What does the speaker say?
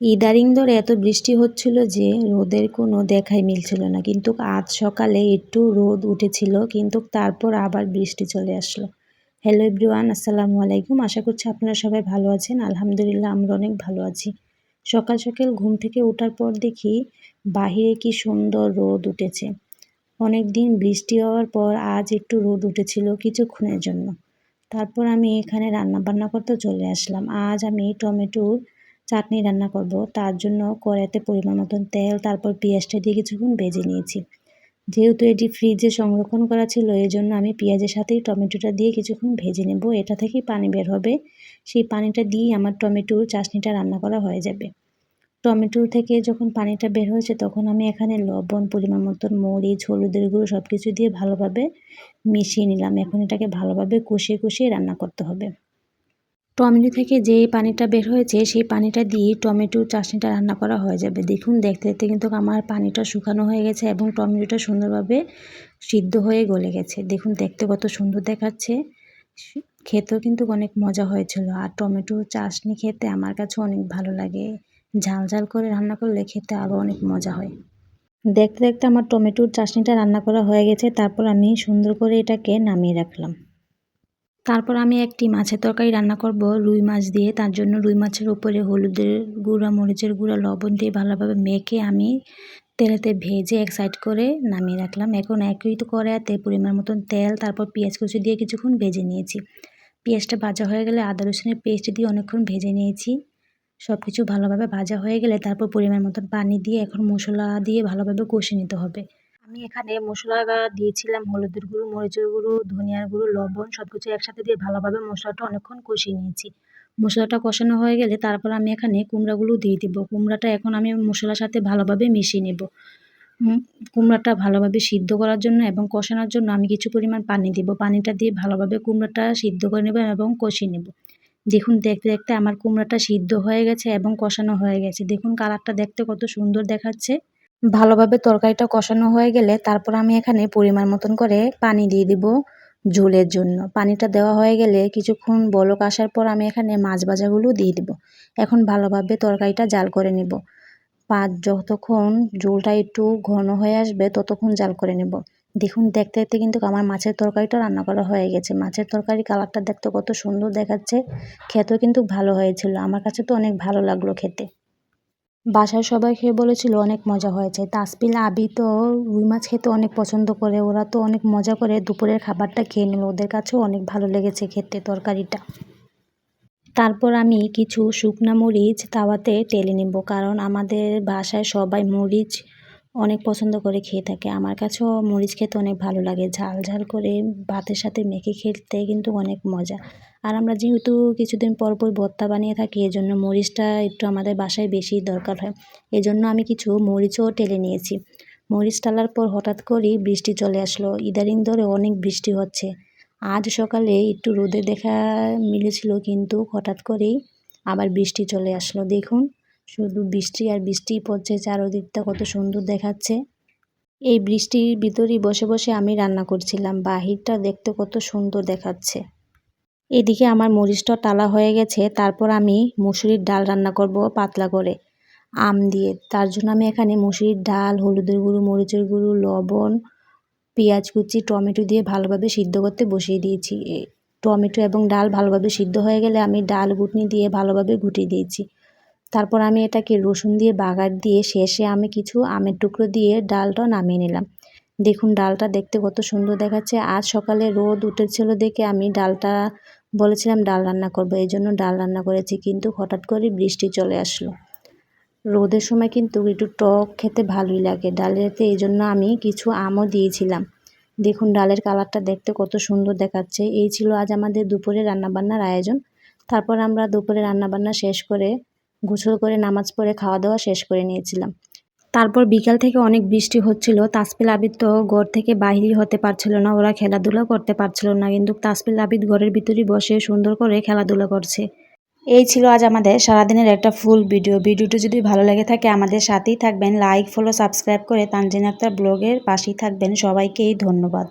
ইদারিং ধরে এত বৃষ্টি হচ্ছিল যে রোদের কোনো দেখাই মিলছিল না। কিন্তু আজ সকালে একটু রোদ উঠেছিল, কিন্তু তারপর আবার বৃষ্টি চলে আসলো। হ্যালো এভরিওয়ান, আসসালামু আলাইকুম। আশা করছি আপনারা সবাই ভালো আছেন। আলহামদুলিল্লাহ, আমরা অনেক ভালো আছি। সকাল সকাল ঘুম থেকে ওঠার পর দেখি বাহিরে কি সুন্দর রোদ উঠেছে। অনেক দিন বৃষ্টি হওয়ার পর আজ একটু রোদ উঠেছিল কিছুক্ষণের জন্য। তারপর আমি এখানে রান্না বান্না করতে চলে আসলাম। আজ আমি টমেটোর চাটনি রান্না করব। তার জন্য কড়াইতে পরিমাণ মতন তেল, তারপর পেঁয়াজটা দিয়ে কিছুক্ষণ ভেজে নিয়েছি। যেহেতু এটি ফ্রিজে সংরক্ষণ করা ছিল এই জন্য আমি পেঁয়াজের সাথেই টমেটোটা দিয়ে কিছুক্ষণ ভেজে নেব। এটা থেকেই পানি বের হবে। সেই পানিটা দিয়েই আমার টমেটোর চাটনিটা রান্না করা হয়ে যাবে। টমেটো থেকে যখন পানিটা বের হয়েছে, তখন আমি এখানে লবণ, পরিমাণ মতন মরিচ, হলুদের গুঁড়ো সব কিছু দিয়ে ভালোভাবে মিশিয়ে নিলাম। এখন এটাকে ভালোভাবে কষিয়ে কষিয়ে রান্না করতে হবে। টমেটো থেকে যে পানিটা বের হয়েছে, সেই পানিটা দিয়ে টমেটো চাটনিটা রান্না করা হয়ে যাবে। দেখুন, দেখতে দেখতে কিন্তু আমার পানিটা শুকানো হয়ে গেছে এবং টমেটোটা সুন্দরভাবে সিদ্ধ হয়ে গলে গেছে। দেখুন, দেখতে কত সুন্দর দেখাচ্ছে। খেতেও কিন্তু অনেক মজা হয়েছিল। আর টমেটো চাটনি খেতে আমার কাছে অনেক ভালো লাগে। ঝাল ঝাল করে রান্না করলে খেতে আরও অনেক মজা হয়। দেখতে দেখতে আমার টমেটোর চাটনিটা রান্না করা হয়ে গেছে। তারপর আমি সুন্দর করে এটাকে নামিয়ে রাখলাম। তারপর আমি একটি মাছের তরকারি রান্না করব, রুই মাছ দিয়ে। তার জন্য রুই মাছের উপরে হলুদের গুঁড়া, মরিচের গুঁড়া, লবণ দিয়ে ভালোভাবে মেখে আমি তেলেতে ভেজে এক সাইড করে নামিয়ে রাখলাম। এখন একই তো কড়াইতে পরিমাণ মতন তেল, তারপর পেঁয়াজ কুচি দিয়ে কিছুক্ষণ ভেজে নিয়েছি। পেঁয়াজটা ভাজা হয়ে গেলে আদা, রসুনের পেস্ট দিয়ে অনেকক্ষণ ভেজে নিয়েছি। সব কিছু ভালোভাবে ভাজা হয়ে গেলে তারপর পরিমাণ মতন পানি দিয়ে এখন মশলা দিয়ে ভালোভাবে কষে নিতে হবে। আমি এখানে মশলা দিয়েছিলাম, হলুদের গুঁড়ো, মরিচের গুঁড়ো, ধনিয়ার গুঁড়ো, লবণ সব কিছু একসাথে দিয়ে ভালোভাবে মশলাটা অনেকক্ষণ কষিয়ে নিয়েছি। মশলাটা কষানো হয়ে গেলে তারপর আমি এখানে কুমড়াগুলো দিয়ে দিব। কুমড়াটা এখন আমি মশলার সাথে ভালোভাবে মিশিয়ে নেব। কুমড়াটা ভালোভাবে সিদ্ধ করার জন্য এবং কষানোর জন্য আমি কিছু পরিমাণ পানি দিব। পানিটা দিয়ে ভালোভাবে কুমড়াটা সিদ্ধ করে নেব এবং কষিয়ে নেব। দেখুন, দেখতে দেখতে আমার কুমড়াটা সিদ্ধ হয়ে গেছে এবং কষানো হয়ে গেছে। দেখুন, কালারটা দেখতে কত সুন্দর দেখাচ্ছে। ভালোভাবে তরকারিটা কষানো হয়ে গেলে তারপর আমি এখানে পরিমাণ মতন করে পানি দিয়ে দিব ঝোলের জন্য। পানিটা দেওয়া হয়ে গেলে কিছুক্ষণ বলক আসার পর আমি এখানে মাছ ভাজাগুলো দিয়ে দিব। এখন ভালোভাবে তরকারিটা জাল করে নেব। পাঁচ যতক্ষণ ঝোলটা একটু ঘন হয়ে আসবে ততক্ষণ জাল করে নেব। দেখুন, দেখতে দেখতে কিন্তু আমার মাছের তরকারিটা রান্না করা হয়ে গেছে। মাছের তরকারি কালারটা দেখতে কত সুন্দর দেখাচ্ছে। খেতেও কিন্তু ভালো হয়েছিল। আমার কাছে তো অনেক ভালো লাগল খেতে। বাসায় সবাই খেয়ে বলেছিল, অনেক মজা হয়েছে। তাসপিল, আবি তো রুই মাছ খেতে অনেক পছন্দ করে। ওরা তো অনেক মজা করে দুপুরের খাবারটা খেয়ে নিল। ওদের কাছেও অনেক ভালো লেগেছে খেতে তরকারিটা। তারপর আমি কিছু শুকনা মরিচ তাওয়াতে টেলে নেব, কারণ আমাদের বাসায় সবাই মরিচ অনেক পছন্দ করে খেয়ে থাকে। আমার কাছেও মরিচ খেতে অনেক ভালো লাগে। ঝাল ঝাল করে ভাতের সাথে মেখে খেতে কিন্তু অনেক মজা। আর আমরা যেহেতু কিছুদিন পর পর ভর্তা বানিয়ে থাকি, এজন্য মরিচটা একটু আমাদের বাসায় বেশি দরকার হয়। এজন্য আমি কিছু মরিচও টেলে নিয়েছি। মরিচ টালার পর হঠাৎ করেই বৃষ্টি চলে আসলো। ইদারিং ধরে অনেক বৃষ্টি হচ্ছে। আজ সকালে একটু রোদে দেখা মিলেছিল, কিন্তু হঠাৎ করেই আবার বৃষ্টি চলে আসলো। দেখুন, শুধু বৃষ্টি আর বৃষ্টিই পড়ছে, চারোদিকটা কত সুন্দর দেখাচ্ছে। এই বৃষ্টির ভিতরেই বসে বসে আমি রান্না করছিলাম। বাহিরটা দেখতে কত সুন্দর দেখাচ্ছে। এদিকে আমার মরিচটা টালা হয়ে গেছে, তারপর আমি মুসুরির ডাল রান্না করব পাতলা করে। আম দিয়ে। তার জন্য আমি এখানে মুসুরির ডাল, হলুদের গুঁড়ো, মরিচের গুঁড়ো, লবণ, পেঁয়াজ কুচি, টমেটো দিয়ে ভালোভাবে সিদ্ধ করতে বসিয়ে দিয়েছি। টমেটো এবং ডাল ভালোভাবে সিদ্ধ হয়ে গেলে আমি ডাল গুটনি দিয়ে ভালোভাবে ঘুটিয়ে দিয়েছি। তারপর আমি এটাকে রসুন দিয়ে বাগার দিয়ে শেষে আমি কিছু আমের টুকরো দিয়ে ডালটা নামিয়ে নিলাম। দেখুন, ডালটা দেখতে কত সুন্দর দেখাচ্ছে। আজ সকালে রোদ উঠেছিল দেখে আমি ডালটা বলেছিলাম ডাল রান্না করব, এই জন্য ডাল রান্না করেছি, কিন্তু হঠাৎ করে বৃষ্টি চলে আসলো। রোদের সময় কিন্তু একটু টক খেতে ভালোই লাগে ডালেতে, এই জন্য আমি কিছু আমও দিয়েছিলাম। দেখুন, ডালের কালারটা দেখতে কত সুন্দর দেখাচ্ছে। এই ছিল আজ আমাদের দুপুরে রান্নাবান্নার আয়োজন। তারপর আমরা দুপুরে রান্নাবান্না শেষ করে গোসল করে নামাজ পড়ে খাওয়া দাওয়া শেষ করে নিয়েছিলাম। তারপর বিকাল থেকে অনেক বৃষ্টি হচ্ছিল। তাসপিল আবিদ তো ঘর থেকে বাহিরই হতে পারছিল না, ওরা খেলাধুলা করতে পারছিল না, কিন্তু তাসপিল আবিদ ঘরের ভিতরে বসে সুন্দর করে খেলাধুলা করছে। এই ছিল আজ আমাদের সারাদিনের একটা ফুল ভিডিও ভিডিওটি যদি ভালো লেগে থাকে আমাদের সাথেই থাকবেন। লাইক ফলো সাবস্ক্রাইব করে তানজিন আক্তার ব্লগের পাশেই থাকবেন। সবাইকেই ধন্যবাদ।